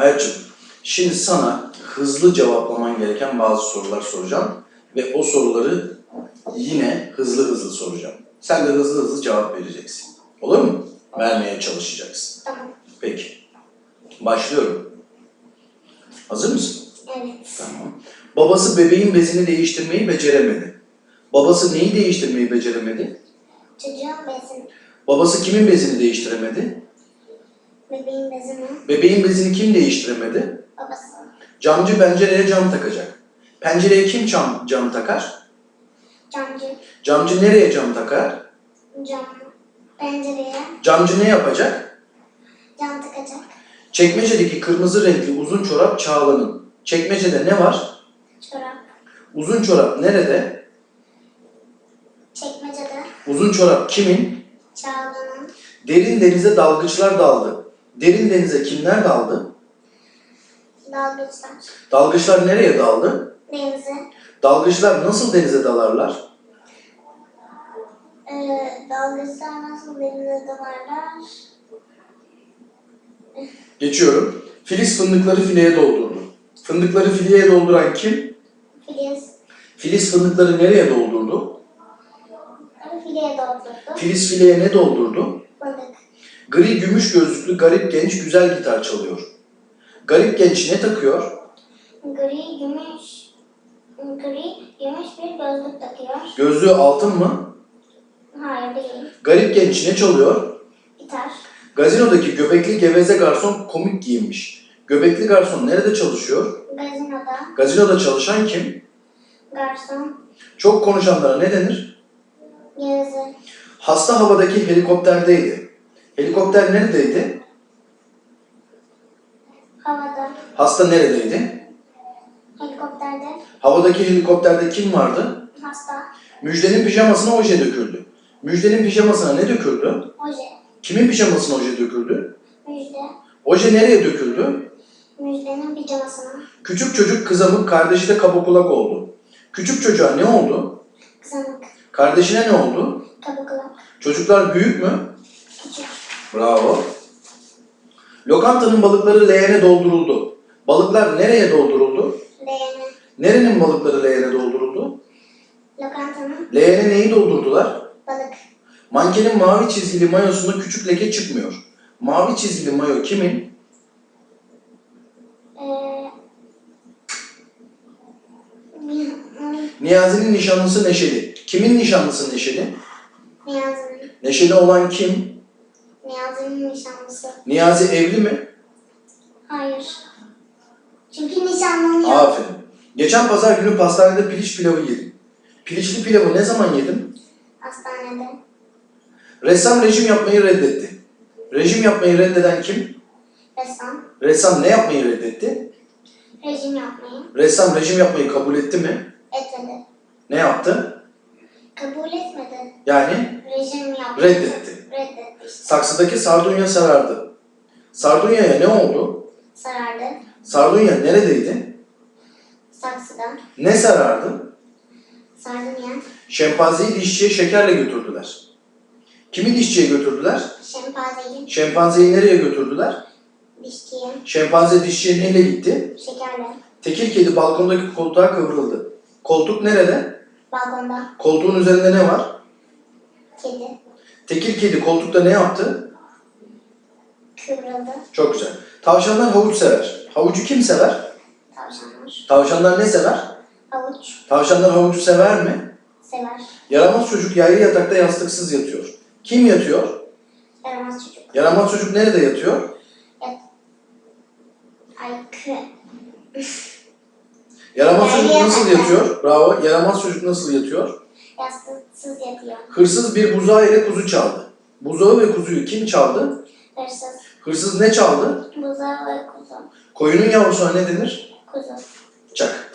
Hayatım, şimdi sana hızlı cevaplaman gereken bazı sorular soracağım. Ve o soruları yine hızlı hızlı soracağım. Sen de hızlı hızlı cevap vereceksin. Olur mu? Vermeye çalışacaksın. Tamam. Peki. Başlıyorum. Hazır mısın? Evet. Tamam. Babası bebeğin bezini değiştirmeyi beceremedi. Babası neyi değiştirmeyi beceremedi? Çocuğun bezini, Babası kimin bezini değiştiremedi? Bebeğin bezini, Bebeğin bezini kim değiştiremedi? babası, Camcı pencereye cam takacak. Pencereye kim cam, cam takar? camcı, Camcı nereye cam takar? cam, pencereye Camcı ne yapacak? cam takacak, Çekmecedeki kırmızı renkli uzun çorap Çağla'nın. Çekmecede ne var? çorap, Uzun çorap nerede? çekmecede, Uzun çorap kimin? Çağla'nın, Derin denize dalgıçlar daldı. Derin denize kimler daldı? dalgıçlar, Dalgıçlar nereye daldı? denize, Dalgıçlar nasıl denize dalarlar? ee, dalgıçlar nasıl denize dalarlar? Geçiyorum. Filiz fındıkları fileye doldurdu. Fındıkları fileye dolduran kim? Filiz, Filiz fındıkları nereye doldurdu? fileye doldurdu, Filiz fileye ne doldurdu? balık, Gri gümüş gözlüklü garip genç güzel gitar çalıyor. Garip genç ne takıyor? gri, gümüş, gri, gümüş bir gözlük takıyor. Gözlüğü altın mı? Hayır değil, Garip genç ne çalıyor? gitar, Gazinodaki göbekli geveze garson komik giyinmiş. Göbekli garson nerede çalışıyor? gazinoda, Gazinoda çalışan kim? garson, Çok konuşanlara ne denir? gezi, Hasta havadaki helikopterdeydi. Helikopter neredeydi? havada, Hasta neredeydi? helikopterde, Havadaki helikopterde kim vardı? hasta, Müjdenin pijamasına oje döküldü. Müjdenin pijamasına ne döküldü? oje, Kimin pijamasına oje döküldü? müjde, Oje nereye döküldü? müjdenin pijamasına, Küçük çocuk kızamık, kardeşi de kaba kulak oldu. Küçük çocuğa ne oldu? kızamık, Kardeşine ne oldu? kabuklu, Çocuklar büyük mü? küçük, Bravo. Lokantanın balıkları leğene dolduruldu. Balıklar nereye dolduruldu? leğeni, Nerenin balıkları leğene dolduruldu? lokantanın, Leğene neyi doldurdular? balık, Mankenin mavi çizgili mayosunda küçük leke çıkmıyor. Mavi çizgili mayo kimin? eee, Niyazi'nin nişanlısı Neşeli. Kimin nişanlısı Neşeli? Niyazi'nin, Neşeli olan kim? Niyazi'nin nişanlısı. Niyazi evli mi? Hayır. Çünkü nişanlanıyor. Aferin. Geçen pazar günü pastanede piliç pilavı yedim. Piliçli pilavı ne zaman yedim? Hastanede. Ressam rejim yapmayı reddetti. Rejim yapmayı reddeden kim? Ressam. Ressam ne yapmayı reddetti? Rejim yapmayı Ressam rejim yapmayı kabul etti mi? etmedi. Ne yaptı? Kabul etmedi. Yani Rejim yapmayı Reddetti. Saksıdaki sardunya sarardı. Sardunyaya ne oldu? Sarardı. Sardunya neredeydi? Saksıda. Ne sarardı? Sardunya. Şempanzeyi dişçiye şekerle götürdüler. Kimi dişçiye götürdüler? Şempanzeyi. Şempanzeyi nereye götürdüler? Dişçiye. Şempanze dişçiye neyle gitti? Şekerle. Tekir kedi balkondaki koltuğa kıvrıldı. Koltuk nerede? Balkonda. Koltuğun üzerinde ne var? Kedi. Tekir kedi koltukta ne yaptı? Kıvrıldı. Çok güzel. Tavşanlar havuç sever. Havucu kim sever? Tavşanlar. Tavşanlar ne sever? Havuç. Tavşanlar havucu sever mi? Sever. Yaramaz çocuk yaylı yatakta yastıksız yatıyor. Kim yatıyor? Yaramaz çocuk. Yaramaz çocuk nerede yatıyor? Ay kı. Yaramaz çocuk nasıl yatıyor? Bravo. Yaramaz çocuk nasıl yatıyor? Yastıksız yatıyor. Hırsız bir buzağı ile kuzu çaldı. Buzağı ve kuzuyu kim çaldı? Hırsız. Hırsız ne çaldı? Buzağı ve kuzu. Koyunun yavrusuna ne denir? Kuzu. Çak.